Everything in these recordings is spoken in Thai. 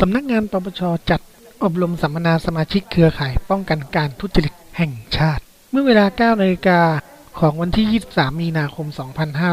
สำนักงานปปชจัดอบรมสัมมนาสมาชิกเครือข่ายป้องกันการทุจริตแห่งชาติ เมื่อเวลา 9 นาฬิกาของวันที่ 23 มีนาคม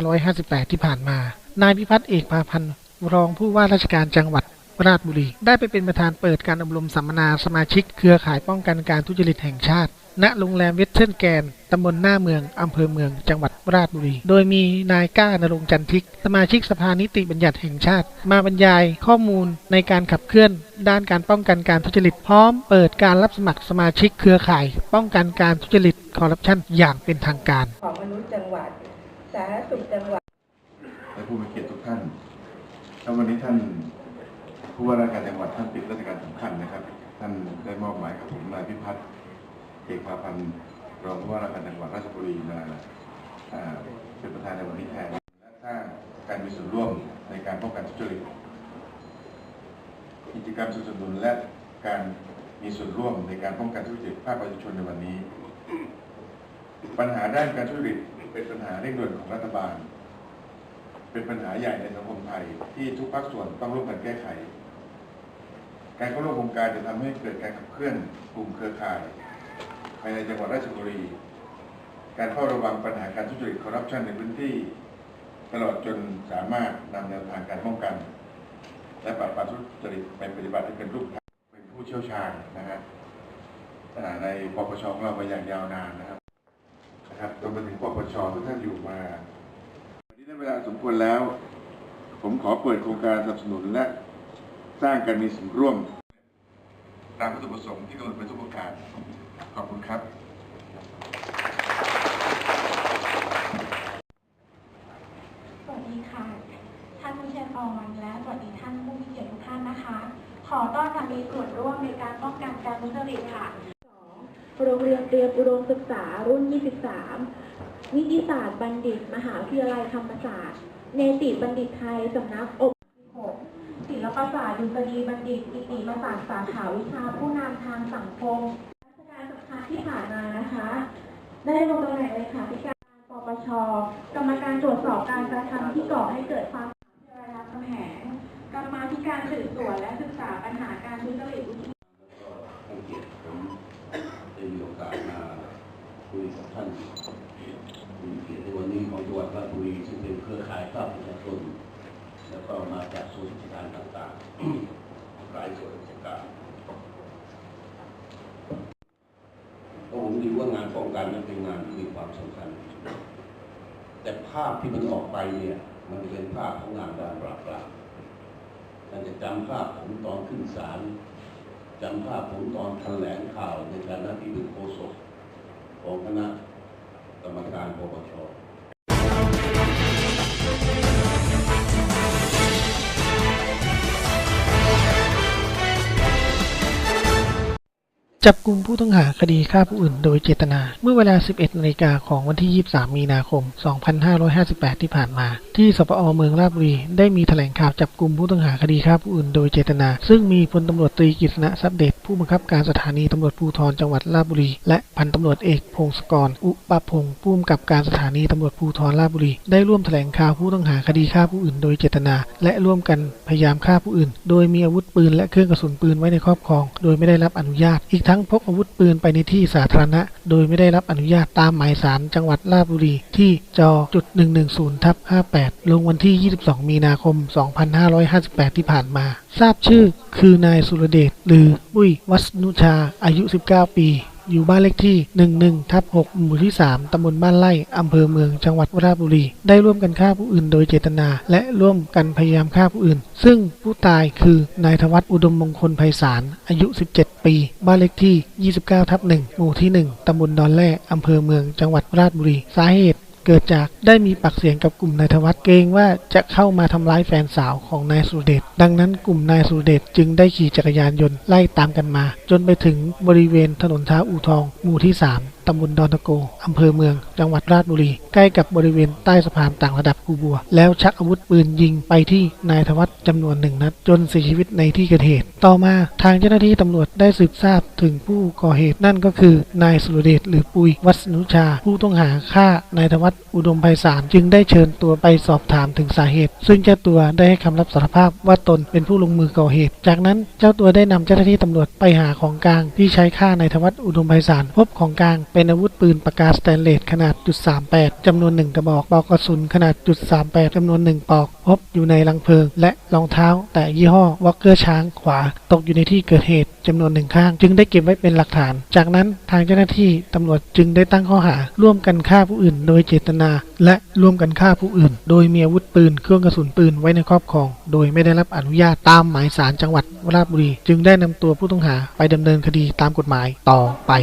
2558 ที่ผ่านมา นายพิพัฒน์เอกพาพันธ์รองผู้ว่าราชการจังหวัดราชบุรี ได้ไปเป็นประธานเปิดการอบรมสัมมนาสมาชิกเครือข่ายป้องกันการทุจริตแห่งชาติ ณโรงแรมเวสเทิร์นแกรนด์ตำบลหน้าเมือง อำเภอเมือง จังหวัดราชบุรี โดยมีนายก้านรงค์จันทิก สมาชิกสภานิติบัญญัติแห่งชาติ มาบรรยายข้อมูลในการขับเคลื่อน ด้านการป้องกันการทุจริต พร้อมเปิดการรับสมัครสมาชิกเครือข่าย ป้องกันการทุจริตคอร์รัปชันอย่างเป็นทางการ ของมนุษย์จังหวัด สาธารณสุขจังหวัด และผู้มีเกียรติทุกท่านแล้ววันนี้ท่านผู้ว่าราชการจังหวัดท่านปิดราชการสำคัญนะครับ ท่านได้มอบหมายกับผมนายพิพัฒน์ เอกพาพันธ์รองผู้ว่าราชการจังหวัดราชบุรีมาเป็นประธานในวันนี้แทนและสร้างการมีส่วนร่วมในการป้องกันทุจริตกิจกรรมสนับสนุนและการมีส่วนร่วมในการป้องกันทุจริตภาคประชาชนในวันนี้ ปัญหาด้านการทุจริตเป็นปัญหาเร่งด่วนของรัฐบาล เป็นปัญหาใหญ่ในสังคมไทยที่ทุกภาคส่วนต้องร่วมกันแก้ไข การเข้าร่วมโครงการจะทำให้เกิดการขับเคลื่อนกลุ่มเครือข่ายายในจังหวัดราชบุรี การเฝ้าระวังปัญหาการทุจริตคอร์รัปชันในพื้นที่ ตลอดจนสามารถนำแนวทางการป้องกัน และปราบปรามทุจริตไปปฏิบัติให้เป็นรูปธรรมเป็นผู้เชี่ยวชาญนะฮะในปปชของเรามาอย่างยาวนานนะครับนะครับจนมาถึงปปชทุกท่านอยู่มาวันนี้ได้เวลาสมควรแล้ว ผมขอเปิดโครงการสนับสนุนและสร้างการมีส่วนร่วม ตามวัตถุประสงค์ที่กำหนดไว้ทุกประการ ขอบคุณครับ สวัสดีค่ะ ท่านผู้เชี่ยวชาญและสวัสดีท่านผู้มีเกียรติทุกท่านนะคะ ขอต้อนรับมีส่วนร่วมในการป้องกันการทุจริตค่ะ โรงเรียนเตรียมอุดมศึกษารุ่น 23 วิทยาศาสตร์บัณฑิต มหาวิทยาลัยธรรมศาสตร์ เนติบัณฑิตไทย สำนักอบ 6ศิลปศาสตร์ดุษฎีบัณฑิตนิติศาสตร์สาขาวิชาผู้นำทางสังคมราชการสำคัญที่ผ่านมานะคะ ได้ลงตำแหน่งเลยค่ะที่การปปชกรรมการตรวจสอบการกระทำที่ก่อให้เกิดความเสียหายรามคำแหงกรรมาธิการสืบสวนและศึกษาปัญหาการทุจริตอุทิศให้เกียรติผมได้มีโอกาสมาคุยกับท่านมีเกียรติในวันนี้ของจังหวัดราชบุรีซึ่งเป็นเครือข่ายภาคประชาชน แล้วก็มาจากส่วนราชการต่างๆหลายส่วนราชการเพราะผมถือว่างานป้องกันนั้นเป็นงานที่มีความสำคัญ แต่ภาพที่มันออกไปเนี่ย มันจะเป็นภาพของงานด้านปราบปรามท่านจะจำภาพผมตอนขึ้นศาลจำภาพผมตอนแถลงข่าวในฐานะที่เป็นโฆษกของคณะกรรมการปปช จับกลุ่มผู้ต้องหาคดีฆ่าผู้อื่นโดยเจตนา เมื่อเวลา 11นาฬิกาของวันที่ 23 มีนาคม 2558 ที่ผ่านมา ที่สปอเมืองราชบุรี ได้มีแถลงข่าวจับกลุ่มผู้ต้องหาคดีฆ่าผู้อื่นโดยเจตนา ซึ่งมีพลตำรวจตรีกฤษณะทรัพเดชผู้บังคับการสถานีตำรวจภูธรจังหวัดราชบุรี และพันตำรวจเอกพงศกร อุปพงศ์ผู้กำกับการสถานีตำรวจภูธรราชบุรี ได้ร่วมแถลงข่าวผู้ต้องหาคดีฆ่าผู้อื่น โดยเจตนา และร่วมกันพยายามฆ่าผู้อื่น โดยมีอาวุธปืนและเครื่องกระสุนปืนไว้ในครอบครอง โดยไม่ได้รับอนุญาตอีกทั้งพกอาวุธปืนไปในที่สาธารณะ โดยไม่ได้รับอนุญาตตามหมายสารจังหวัดราชบุรีที่จจุด110ทับ58 ลงวันที่ 22 มีนาคม 2558 ที่ผ่านมา ทราบชื่อคือนายสุรเดชหรือบุ้ยวัสนุชาอายุ 19 ปี อยู่บ้านเลขที่ 11ทับ6หมู่ที่ 3 ตำบลบ้านไร่ อำเภอเมือง จังหวัดราชบุรี ได้ร่วมกันฆ่าผู้อื่นโดยเจตนา และร่วมกันพยายามฆ่าผู้อื่น ซึ่งผู้ตายคือนายธวัฒน์อุดมมงคลไพศาล อายุ 17 ปี บ้านเลขที่ 29ทับ1หมู่ที่ 1 ตำบลดอนแร่ อำเภอเมือง จังหวัดราชบุรี สาเหตุ เกิดจากได้มีปากเสียงกับกลุ่มนายธวัฒน์เกรงว่าจะเข้ามาทำร้ายแฟนสาวของนายสุเดชดังนั้นกลุ่มนายสุเดชจึงได้ขี่จักรยานยนต์ไล่ตามกันมา จนไปถึงบริเวณถนนท้าอู่ทองหมู่ที่ 3 ตำบลดอนตะโก อำเภอเมือง จังหวัดราชบุรี ใกล้กับบริเวณใต้สะพานต่างระดับกูบัว แล้วชักอาวุธปืนยิงไปที่นายธวัฒน์จำนวนหนึ่งนัด จนเสียชีวิตในที่เกิดเหตุ ต่อมาทางเจ้าหน้าที่ตำรวจได้สืบทราบถึงผู้ก่อเหตุนั่นก็คือนายสุรเดชหรือปุยวัฒนุชา ผู้ต้องหาฆ่านายธวัฒน์อุดมไพศาลจึงได้เชิญตัวไปสอบถามถึงสาเหตุ ซึ่งเจ้าตัวได้ให้คำรับสารภาพว่าตนเป็นผู้ลงมือก่อเหตุ จากนั้นเจ้าตัวได้นำเจ้าหน้าที่ตำรวจไปหาของกลางที่ใช้ฆ่านายธวัฒน์อุดมไพศาลพบของกลางเป็นอาวุธปืนปากกาสแตนเลสขนาดจุด38จำนวนหนึ่งกระบอกปลอกกระสุนขนาดจุด38จำนวนหนึ่งปลอก พบอยู่ในลังเพลิง และรองเท้า แต่ยี่ห้อวอลเกอร์ช้างขวา ตกอยู่ในที่เกิดเหตุจำนวนหนึ่งข้าง จึงได้เก็บไว้เป็นหลักฐาน จากนั้นทางเจ้าหน้าที่ตำรวจจึงได้ตั้งข้อหา ร่วมกันฆ่าผู้อื่น โดยเจตนา และร่วมกันฆ่าผู้อื่น โดยมีอาวุธปืนเครื่องกระสุนปืนไว้ในครอบครอง โดยไม่ได้รับอนุญาตตามหมายสารจังหวัดราชบุรี จึงได้นำตัวผู้ต้องหาไปดำเนินคดีตามกฎหมายต่อไป